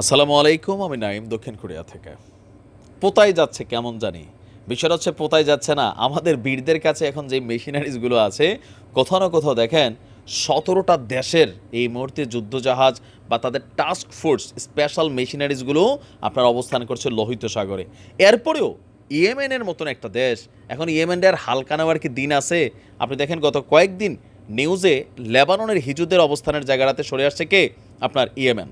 আসসালামু আলাইকুম, আমি নাইম দক্ষিণ কোরিয়া থেকে। পোতায় যাচ্ছে কেমন জানি? বিষয়টা হচ্ছে পোতায় যাচ্ছে না। আমাদের বীরদের কাছে এখন যে মেশিনারিজগুলো আছে, কোথাও না কোথাও দেখেন, সতেরোটা দেশের এই মুহূর্তে যুদ্ধজাহাজ বা তাদের টাস্ক ফোর্স স্পেশাল মেশিনারিজগুলো আপনার অবস্থান করছে লোহিত সাগরে। এরপরেও ইয়েমেনের মতন একটা দেশ, এখন ইয়েমেনের হালকা নেওয়ার কি দিন আছে? আপনি দেখেন গত কয়েকদিন নিউজে লেবাননের হিজুদের অবস্থানের জায়গাটাতে সরে আসছে কে? আপনার ইয়েমেন।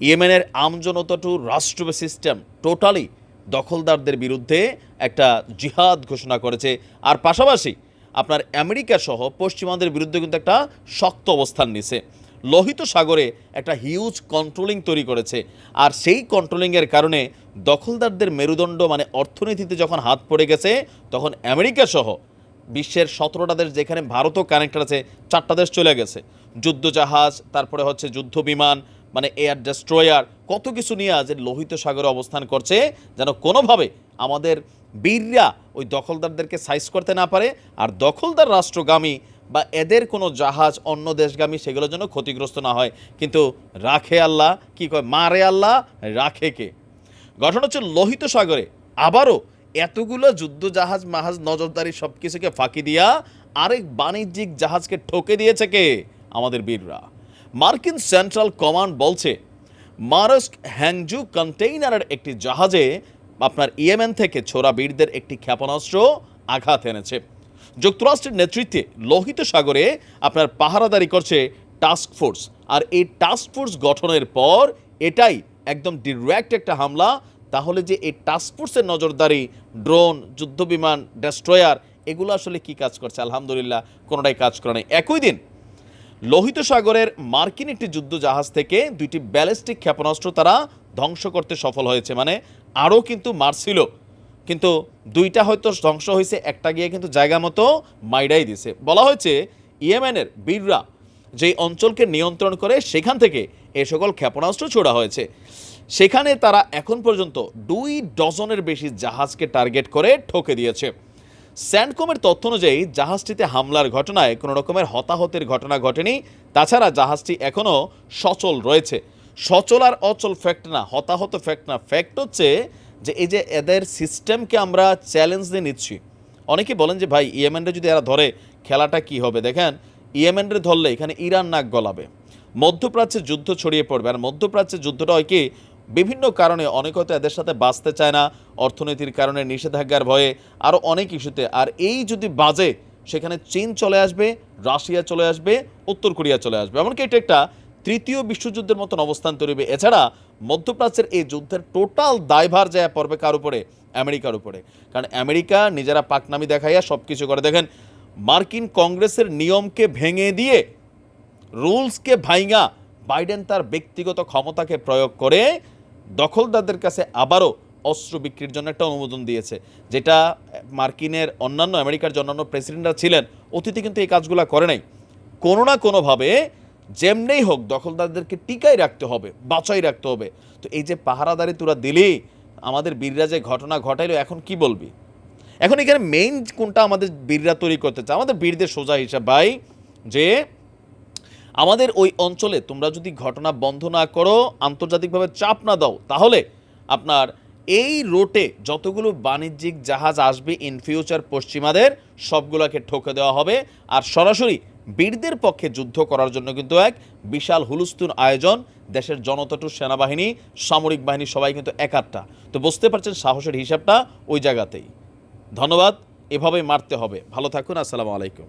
ইয়েমেনের আমজনতা টু রাষ্ট্র সিস্টেম টোটালি দখলদারদের বিরুদ্ধে একটা জিহাদ ঘোষণা করেছে। আর পাশাপাশি আপনার আমেরিকা সহ পশ্চিমাদের বিরুদ্ধে কিন্তু একটা শক্ত অবস্থান নিছে। লোহিত সাগরে একটা হিউজ কন্ট্রোলিং তৈরি করেছে। আর সেই কন্ট্রোলিংয়ের কারণে দখলদারদের মেরুদণ্ড মানে অর্থনীতিতে যখন হাত পড়ে গেছে, তখন আমেরিকা সহ বিশ্বের সতেরোটা দেশ যেখানে ভারতও কানেক্টেড আছে, চারটা দেশ চলে গেছে। যুদ্ধ জাহাজ তারপরে হচ্ছে যুদ্ধ বিমান মানে এয়ার ডেস্ট্রয়ার কত কিছু নিয়ে আজ লোহিত সাগরে অবস্থান করছে, যেন কোনোভাবে আমাদের বীররা ওই দখলদারদেরকে সাইজ করতে না পারে, আর দখলদার রাষ্ট্রগামী বা এদের কোনো জাহাজ অন্য দেশগামী সেগুলোর জন্য ক্ষতিগ্রস্ত না হয়। কিন্তু রাখে আল্লাহ, কি কয়? মারে আল্লাহ, রাখে কে? ঘটনা হচ্ছে লোহিত সাগরে আবারও এতগুলো যুদ্ধ জাহাজ মাহাজ, নজরদারি সব কিছুকে ফাঁকি দিয়া আরেক বাণিজ্যিক জাহাজকে ঠকে দিয়েছে কে? আমাদের বীররা। মার্কিন সেন্ট্রাল কমান্ড বলছে, মারস্ক হ্যাংজু কন্টেইনারের একটি জাহাজে আপনার ইয়েমেন থেকে ছোড়া বীরদের একটি ক্ষেপণাস্ত্র আঘাত এনেছে। যুক্তরাষ্ট্রের নেতৃত্বে লোহিত সাগরে আপনার পাহারাদারি করছে টাস্ক ফোর্স, আর এই টাস্ক ফোর্স গঠনের পর এটাই একদম ডিরেক্ট একটা হামলা। তাহলে যে এই টাস্ক ফোর্সের নজরদারি, ড্রোন, যুদ্ধবিমান, ডেস্ট্রয়ার, এগুলো আসলে কি কাজ করছে? আলহামদুলিল্লাহ, কোনোটাই কাজ করে নাই। একই দিন লোহিত সাগরের মার্কিন একটি যুদ্ধ জাহাজ থেকে দুইটি ব্যালিস্টিক ক্ষেপণাস্ত্র তারা ধ্বংস করতে সফল হয়েছে। মানে আরও কিন্তু মারছিল। কিন্তু দুইটা হয়তো ধ্বংস হয়েছে, একটা গিয়ে কিন্তু জায়গা মতো মাইডাই দিছে বলা হয়েছে, ইয়েমেনের বীররা যেই অঞ্চলকে নিয়ন্ত্রণ করে সেখান থেকে এ সকল ক্ষেপণাস্ত্র ছোড়া হয়েছে। সেখানে তারা এখন পর্যন্ত দুই ডজনের বেশি জাহাজকে টার্গেট করে ঠকে দিয়েছে। স্যান্ডকমের তথ্য অনুযায়ী, জাহাজটিতে হামলার ঘটনায় কোনো রকমের হতাহতের ঘটনা ঘটেনি। তাছাড়া জাহাজটি এখনও সচল রয়েছে। সচল আর অচল ফ্যাক্ট না, হতাহত ফ্যাক্ট না। ফ্যাক্ট হচ্ছে যে, এই যে এদের সিস্টেমকে আমরা চ্যালেঞ্জ দিয়ে নিচ্ছি। অনেকে বলেন যে, ভাই, ইয়েমেনরে যদি এরা ধরে, খেলাটা কি হবে? দেখেন, ইয়েমেনরে ধরলে এখানে ইরান নাক গলাবে। মধ্যপ্রাচ্যে যুদ্ধ ছড়িয়ে পড়বে। আর মধ্যপ্রাচ্যের যুদ্ধটা হয় কি বিভিন্ন কারণে অনেক হয়তো এদের সাথে বাঁচতে চায় না, অর্থনীতির কারণে নিষেধাজ্ঞার ভয়ে আরও অনেক ইস্যুতে। আর এই যদি বাজে, সেখানে চীন চলে আসবে, রাশিয়া চলে আসবে, উত্তর কোরিয়া চলে আসবে। এমনকি এটা একটা তৃতীয় বিশ্বযুদ্ধের মতন অবস্থান তৈরি হবে। এছাড়া মধ্যপ্রাচ্যের এই যুদ্ধের টোটাল দায়ভার যায় পড়বে কার উপরে? আমেরিকার উপরে। কারণ আমেরিকা নিজেরা পাকনামি দেখাইয়া সব কিছু করে। দেখেন, মার্কিন কংগ্রেসের নিয়মকে ভেঙে দিয়ে রুলসকে ভাইঙা বাইডেন তার ব্যক্তিগত ক্ষমতাকে প্রয়োগ করে দখলদারদের কাছে আবারও অস্ত্র বিক্রির জন্য একটা অনুমোদন দিয়েছে, যেটা মার্কিনের অন্যান্য, আমেরিকার যে অন্যান্য প্রেসিডেন্টরা ছিলেন, অতীতে কিন্তু এই কাজগুলো করে নাই। কোনো না কোনোভাবে যেমনেই হোক দখলদারদেরকে টিকাই রাখতে হবে, বাঁচাই রাখতে হবে। তো এই যে পাহারাদারি তোরা দিলি, আমাদের বীররা যে ঘটনা ঘটাইলো, এখন কি বলবি? এখন এখানে মেইন কোনটা আমাদের বীররা তৈরি করতে চায়? আমাদের বীরদের সোজা হিসাব ভাই, যে আমাদের ওই অঞ্চলে তোমরা যদি ঘটনা বন্ধ না করো, আন্তর্জাতিকভাবে চাপ না দাও, তাহলে আপনার এই রোটে যতগুলো বাণিজ্যিক জাহাজ আসবে ইন ফিউচার পশ্চিমাদের, সবগুলোকে ঠকে দেওয়া হবে। আর সরাসরি বীরদের পক্ষে যুদ্ধ করার জন্য কিন্তু এক বিশাল হুলুস্তুন আয়োজন দেশের জনতাটু, সেনাবাহিনী, সামরিক বাহিনী, সবাই কিন্তু একাত্তা। তো বুঝতে পারছেন সাহসের হিসাবটা ওই জায়গাতেই। ধন্যবাদ, এভাবেই মারতে হবে। ভালো থাকুন, আসসালামু আলাইকুম।